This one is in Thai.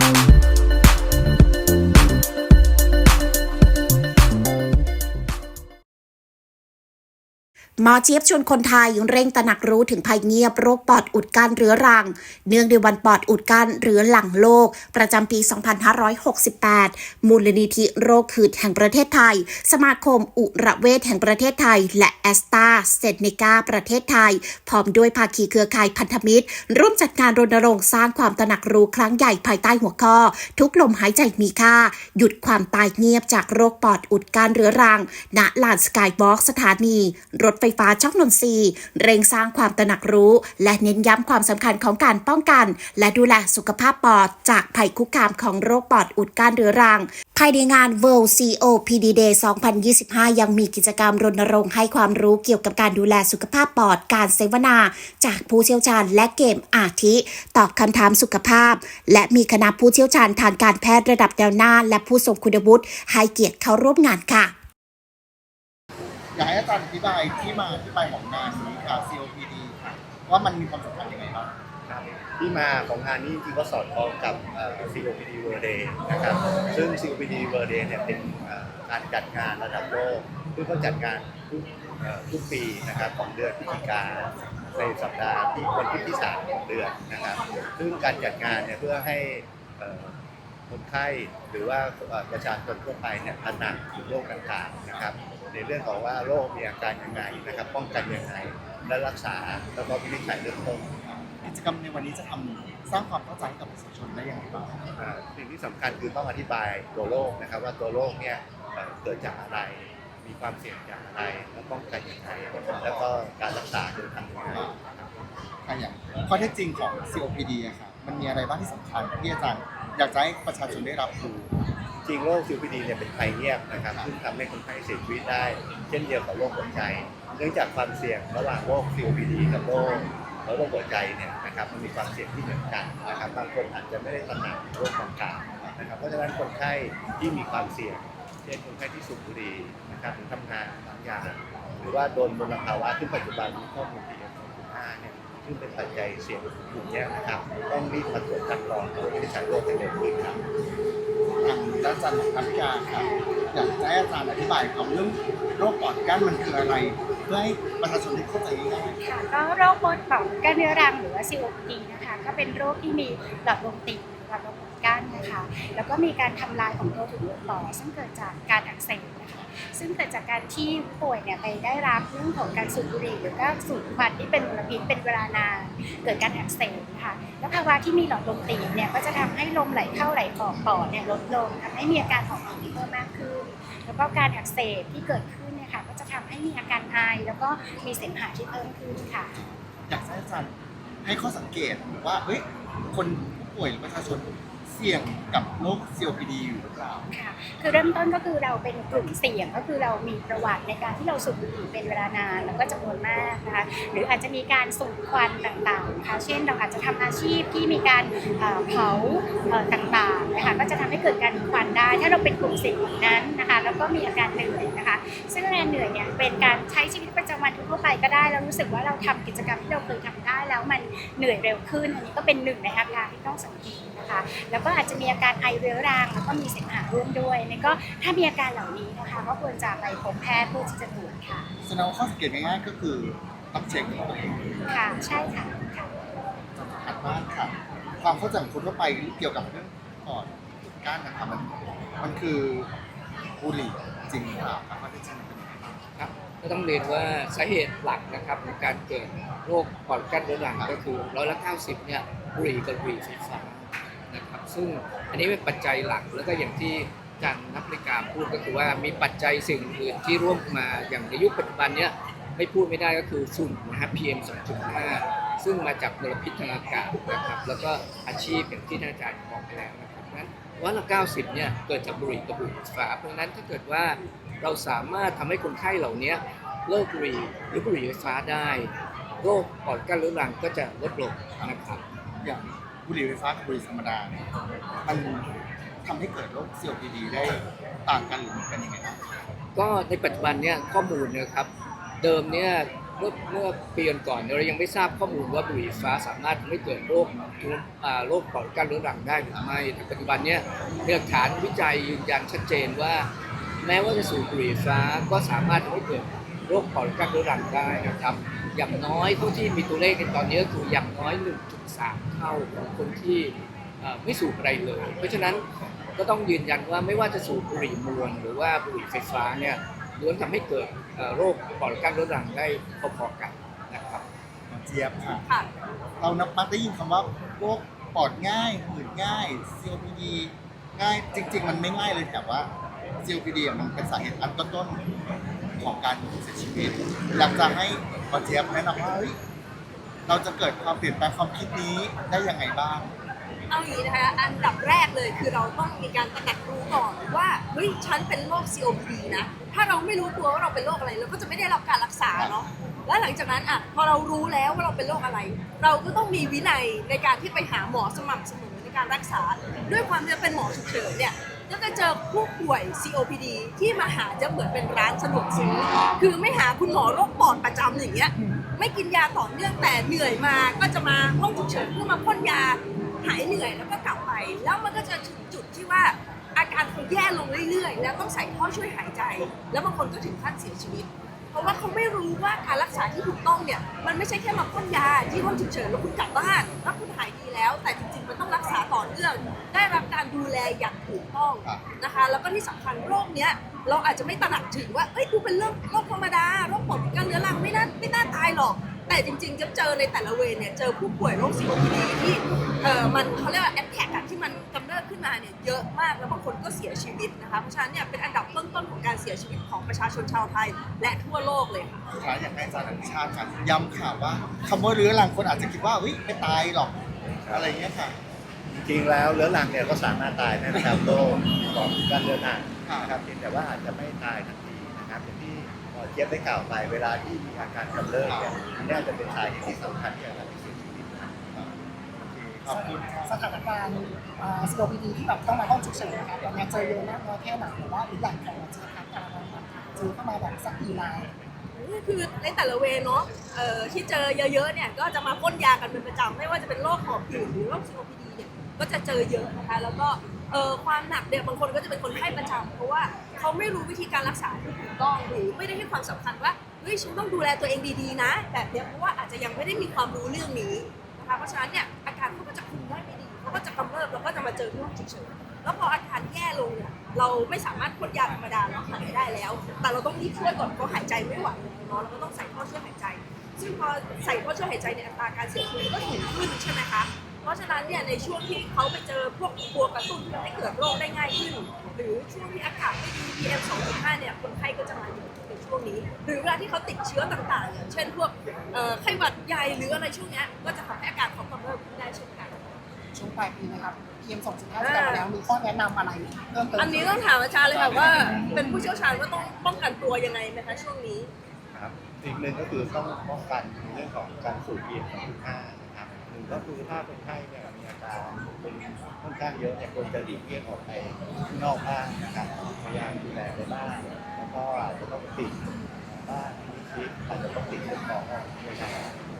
Bye. หมอเจี๊ยบชวนคนไทยเร่งตระหนักรู้ถึงภัยเงียบโรคปอดอุดกั้นเรื้อรัง เนื่องในวันปอดอุดกั้นเรื้อรังโลก ประจำปี 2568 มูลนิธิโรคขืดแห่งประเทศไทย สมาคมอุระเวชแห่งประเทศไทย และแอสตาเซเนกาประเทศไทย พร้อมด้วยภาคีเครือข่ายพันธมิตร ร่วมจัดงานรณรงค์สร้างความตระหนักรู้ครั้งใหญ่ภายใต้หัวข้อ ทุกลมหายใจมีค่า หยุดความตายเงียบจากโรคปอดอุดกั้นเรื้อรัง ณ ลานสกายวอล์กสถานีรถไฟฟ้าช่องนนทรีย์เร่งสร้างความตระหนักรู้ และเน้นย้ำความสำคัญของการป้องกัน และดูแลสุขภาพปอด จากภัยคุกคามของโรคปอดอุดกั้นเรื้อรังภายในงาน World COPD Day 2025 ยังมีกิจกรรมรณรงค์ให้ความรู้เกี่ยวกับการดูแลสุขภาพปอด การเสวนา จากผู้เชี่ยวชาญและเกมอาทิ ตอบคำถามสุขภาพ และมีคณะผู้เชี่ยวชาญทางการแพทย์ระดับแนวหน้า และผู้ทรงคุณวุฒิให้เกียรติเข้าร่วมงานค่ะารย์อธิบายที่มาที่ไปของงานนี้ค่ะ COPD ค่ะว่ามันมีความสำคัญยังไงบ้าง ครับที่มาของงานนี้จริงๆก็สอดคล้องกับเอ่อ COPD World Day นะครับซึ่ง COPD World Day เนี่ยเป็นเอ่อการจัดงานระดับโลกซึ่งเขาจัดงานทุกเอ่อทุกปีนะครับของเดือนพฤศจิกาในสัปดาห์ที่วันที่ที่สามของเดือนนะครับซึ่งการจัดงานเนี่ยเพื่อให้เอ่อคนไข้หรือว่าเอ่อประชาชนทั่วไปเนี่ยตระหนักถึงโรคต่างๆนะครับ ในเรื่องของว่าโรคมีอาการยังไงนะครับ ป้องกันยังไงและรักษาแล้วก็วินิจฉัยเรื่องต้นกิจกรรมในวันนี้จะทำสร้างความเข้าใจให้กับประชาชนได้ยังไงบ้างอ่าสิ่งที่สำคัญคือต้องอธิบายตัวโรคนะครับ ว่าตัวโรคเนี่ยเอ่อเกิดจากอะไร มีความเสี่ยงจากอะไรแล้วป้องกันยังไงแล้วก็การรักษาโดยทำยังไงนะครับอะอย่างข้อเท็จจริงของ COPD อะค่ะมันมีอะไรบ้างที่สำคัญที่อาจารย์อยากจะให้ประชาชนได้รับรู้ จริงโรค COPD เนี่ยเป็นภัยเงียบนะครับซึ่งทำให้คนไข้เสียชีวิตได้ เช่นเดียวกับโรคหัวใจ เนื่องจากความเสี่ยงระหว่างโรค COPD กับโรคแล้วโรคหัวใจเนี่ยนะครับมันมีความเสี่ยงที่เหมือนกันนะครับบางคนอาจจะไม่ได้ตระหนักโรคต่างๆนะครับเพราะฉะนั้นคนไข้ที่มีความเสี่ยงเช่นคนไข้ที่สูบบุหรี่นะครับหรือทำงานบางอย่างหรือว่าโดนมลภาวะที่ปัจจุบันมีข้อมูล PM 2.5เนี่ย ซึ่งเป็นปัจจัยเสี่ยงกลุ่มเนี้ยนะครับ ต้องรีบมาตรวจคัดกรองและวินิจฉัยโรคให้เร็วขึ้นครับทางด้านอาจารย์นักวิชาค่ะอยากจะให้อาจารย์อธิบายคำเรื่องโรคปอดกั้นมันคืออะไร เพื่อให้ประชาชนได้เข้าใจง่ายค่ะก็โรคปอดปอดกั้นเรื้อรังหรือว่า COPD นะคะ ก็เป็นโรคที่มีหลอดลมตีบหลอดลมอุดกั้นนะคะ แล้วก็มีการทำลายของตัวถุงลมปอดซึ่งเกิดจากการอักเสบนะคะ ซึ่งเกิดจากการที่ป่วยเนี่ยไปได้รับเรื่องของการสูบบุหรี่หรือก็สูบควันที่เป็นมลพิษเป็นเวลานานเกิดการอักเสบนะคะแล้วภาวะที่มีหลอดลมตีบเนี่ยก็จะทำให้ลมไหลเข้าไหลออกปอดเนี่ยลดลงทำให้มีอาการหอบหืดเพิ่มมากขึ้น แล้วก็การอักเสบที่เกิดขึ้นเนี่ยค่ะก็จะทำให้มีอาการไอแล้วก็มีเสมหะที่เพิ่มขึ้นค่ะอยากให้อาจารย์ให้ข้อสังเกตว่าเฮ้ยคนป่วยหรือประชาชน เสี่ยงกับโรค COPD อยู่หรือเปล่า ค่ะคือเริ่มต้นก็คือเราเป็นกลุ่มเสี่ยงก็คือเรามีประวัติในการที่เราสูบบุหรี่เป็นเวลานานแล้วก็จำนวนมากนะคะหรืออาจจะมีการสูดควันต่างๆนะคะเช่นเราอาจจะทำอาชีพที่มีการเอ่อเผาเอ่อต่างๆนะคะก็จะทำให้เกิดการควันได้ ถ้าเราเป็นกลุ่มเสี่ยงนั้นนะคะแล้วก็มีอาการเหนื่อยนะคะ ซึ่งอาการเหนื่อยเนี่ยเป็นการใช้ชีวิตประจำวันทั่วไปก็ได้แล้วรู้สึกว่าเราทำกิจกรรมที่เราเคยทำได้แล้วมันเหนื่อยเร็วขึ้นอันนี้ก็เป็นหนึ่งในอาการที่ต้องสังเกต นะคะ แล้วก็อาจจะมีอาการไอเรื้อรังแล้วก็มีเสมหะร่วมด้วยนี่ก็ถ้ามีอาการเหล่านี้นะคะก็ควรจะไปพบแพทย์เพื่อที่จะตรวจค่ะ แสดงว่าข้อสังเกตง่ายๆก็คือต้องเช็คตัวเองค่ะใช่ค่ะค่ะถัดมาค่ะ ความเข้าใจของคนทั่วไปเกี่ยวกับเรื่องปอดก้านนะครับมันมันคือบุหรี่จริงหรือเปล่าครับว่าที่จริงมันเป็นยังไงบ้างครับก็ต้องเรียนว่าสาเหตุหลักนะครับในการเกิดโรคปอดกั้นเรื้อรังก็คือร้อยละ90เนี่ยบุหรี่กับบุหรี่ไฟฟ้านะครับ ซึ่งอันนี้เป็นปัจจัยหลักแล้วก็อย่างที่อาจารย์นักบริการพูดก็คือว่ามีปัจจัยสิ่งอื่นที่ร่วมมาอย่างในยุคปัจจุบันเนี้ยไม่พูดไม่ได้ก็คือฝุ่นนะครับ PM 2.5 ซึ่งมาจากมลพิษทางอากาศนะครับ แล้วก็อาชีพอย่างที่ท่านอาจารย์บอกไปแล้วนะครับนั้นร้อยละ90 เนี่ยเกิดจากบุหรี่กับบุหรี่ไฟฟ้าเพราะฉะนั้นถ้าเกิดว่าเราสามารถทำให้คนไข้เหล่านี้เลิกบุหรี่หรือบุหรี่ไฟฟ้าได้ โรคปอดกั้นเรื้อรังก็จะลดลงนะครับอย่าง บุหรี่ไฟฟ้ากับบุหรี่ธรรมดาเนี่ยมันทำให้เกิดโรค COPD ได้ต่างกันหรือเหมือนกันยังไงบ้างก็ในปัจจุบันเนี่ยข้อมูลเนะครับ เดิมเนี่ยเมื่อเมื่อปีก่อนๆเรายังไม่ทราบข้อมูลว่าบุหรี่ไฟฟ้าสามารถทำให้เกิดโรคอ่าโรคปอดกั้นเรื้อรังได้หรือไม่แต่ปัจจุบันเนี้ยมีหลักฐานวิจัยยืนยันชัดเจนว่า แม้ว่าจะสูบบุหรี่ไฟฟ้าก็สามารถทำให้เกิดโรคปอดกั้นเรื้อรังได้นะครับ อย่างน้อยผู้ที่มีตัวเลขในตอนนี้ก็คืออย่างน้อย 1.3 เท่าของคนที่เอ่อไม่สูบอะไรเลย เพราะฉะนั้นก็ต้องยืนยันว่าไม่ว่าจะสูบบุหรี่มวลหรือว่าบุหรี่ไฟฟ้าเนี่ยล้วนทำให้เกิดเอ่อโรคปอดกั้นเรื้อรังได้พอๆกันนะครับเจี๊ยบค่ะค่ะเรานับมักได้ยินคำว่าโรคปอดง่ายหืดง่าย COPD ง่ายจริง ๆ มันไม่ง่ายเลยแต่ว่า COPD อะมันเป็นสาเหตุอันต้นๆ ของการเสียชีวิตอยากจะให้หมอเจี๊ยบแนะนำว่าเฮ้ยเราจะเกิดความเปลี่ยนแปลงความคิดนี้ได้ยังไงบ้าง เอาอย่างนี้นะคะอันดับแรกเลยคือเราต้องมีการตระหนักรู้ก่อนว่าเฮ้ยฉันเป็นโรค COPD นะ ถ้าเราไม่รู้ตัวว่าเราเป็นโรคอะไรเราก็จะไม่ได้รับการรักษาเนาะแล้วหลังจากนั้นอะพอเรารู้แล้วว่าเราเป็นโรคอะไร เราก็ต้องมีวินัยในการที่ไปหาหมอสม่ำเสมอในการรักษา ด้วยความที่เป็นหมอฉุกเฉินเนี่ย ก็จะเจอผู้ป่วย COPD ที่มาหาจะเหมือนเป็นร้านสะดวกซื้อ คือไม่หาคุณหมอโรคปอดประจำอย่างเงี้ย ไม่กินยาต่อเนื่องแต่เหนื่อยมา ก็จะมาห้องฉุกเฉินเพื่อมาพ่นยาหายเหนื่อยแล้วก็กลับไป แล้วมันก็จะถึงจุดที่ว่าอาการเขาแย่ลงเรื่อยๆ แล้วต้องใส่ท่อช่วยหายใจ แล้วบางคนก็ถึงขั้นเสียชีวิต เพราะว่าเขาไม่รู้ว่าการรักษาที่ถูกต้องเนี่ย มันไม่ใช่แค่มาพ่นยาที่ห้องฉุกเฉินแล้วคุณกลับบ้านแล้วคุณหายดีแล้ว แต่จริงๆมันต้องรักษาต่อเนื่อง ได้รับการดูแลอย่างถูกต้องครับนะคะ แล้วก็ที่สำคัญโรคเนี้ยเราอาจจะไม่ตระหนักถึงว่าเอ้ยดูเป็นเรื่องโรคธรรมดาโรคปอดติดกันเรื้อรังไม่น่าไม่น่าตายหรอก แต่จริงๆจะเจอในแต่ละเวรเนี่ยเจอผู้ป่วยโรค COPD ที่เออมันเขาเรียกว่าแอ t แทกที่มันกำเริบขึ้น มาเนี่ยเยอะมากแล้วบางคนก็เสียชีวิตนะคะเพราะฉะนั้นเนี่ยเป็นอันดับต้นๆของการเสียชีวิตของประชาชนชาวไทย และทั่วโลกเลยค่ะ สุดท้ายอยากให้อาจารย์อนุชาติค่ะย้ำข่าวว่าคำว่าเรื้อรังคนอาจจะคิดว่าเฮ้ยไม่ตายหรอกอะไรเงี้ยค่ะ จริงๆแล้วเรื้อรังเนี่ยก็สามารถตายได้นะครับโรคปอดกั้นเรื้อรังนะครับเพียงแต่ว่าอาจจะไม่ตายทันทีนะครับอย่างที่หมอเจี๊ยบได้กล่าวไปเวลาที่มีอาการกำเริบเนี่ยนี่อาจจะเป็นสาเหตุที่สำคัญที่อาจจะ สถานการณ์อ่า COPD ที่แบบต้องมาห้องฉุกเฉินนะครับตอนนี้เจอเยอะมากน้อยแค่ไหนหรือว่าหรืออย่างของเราเจอครับการเจอเข้ามาแบบสักกี่รายนี่คือในแต่ละเวเนาะเอ่อที่เจอเยอะๆเนี่ยก็จะมาพ่นยากันเป็นประจำไม่ว่าจะเป็นโรคหอบหืดหรือโรค COPD เนี่ยก็จะเจอเยอะนะคะแล้วก็เอ่อความหนักเนี่ยบางคนก็จะเป็นคนไข้ประจำเพราะว่าเขาไม่รู้วิธีการรักษาที่ถูกต้องหรือไม่ได้ให้ความสำคัญว่าเฮ้ยฉันต้องดูแลตัวเองดีๆนะแบบเนี้ยเพราะว่าอาจจะยังไม่ได้มีความรู้เรื่องนี้ นะคะเพราะฉะนั้นเนี่ยอาการเขาก็จะคุมได้ไม่ดีเขาก็จะกำเริบแล้วก็จะมาเจอที่ห้องฉุกเฉินแล้วพออาการแย่ลงเนี่ยเราไม่สามารถพ่นยาธรรมดาแล้วหายได้แล้ว แต่เราต้องรีบช่วยก่อนเพราะหายใจไม่ไหวเนาะเราก็ต้องใส่ท่อช่วยหายใจ ซึ่งพอใส่ท่อช่วยหายใจเนี่ยอัตราการเสียชีวิตก็สูงขึ้นใช่ไหมคะ เพราะฉะนั้นเนี่ยในช่วงที่เขาไปเจอพวกตัวกระตุ้นที่ทำให้เกิดโรคได้ง่ายขึ้น หรือช่วงที่อากาศไม่ดี PM 2.5เนี่ยคนไข้ก็จะมาเยอะในช่วงนี้ หรือเวลาที่เขาติดเชื้อต่างๆอย่างเช่นพวกเอ่อไข้หวัดใหญ่หรืออะไรช่วงเนี้ยก็จะทำให้อาการเขากำเริบขึ้นได้เช่นกันช่วงปลายปีนะครับ PM 2.5จะกลับมาแล้วมีข้อแนะนำอะไรเพิ่มเติมอันนี้ต้องถามอาจารย์เลยค่ะว่า เป็นผู้เชี่ยวชาญว่าต้องป้องกันตัวยังไงไหมคะช่วงนี้ครับสิ่งหนึ่งก็คือต้องป้องกันในเรื่องของการสูบเพียง2.5นะครับห นึ่งก็คือถ้าคนไข้เนี่ยมีอาการป็นค่อนข้างเยอะเนี่ยควรจะหลีกเลี่ยงออกไปข้างนอกบ้านนะครับพยายามดูแลในบ้านแล้วก็อาจจะต้องติดบ้านที่มีชีวิตอาจจะต้องติดเครื่องกรองออกด้วยนะครับ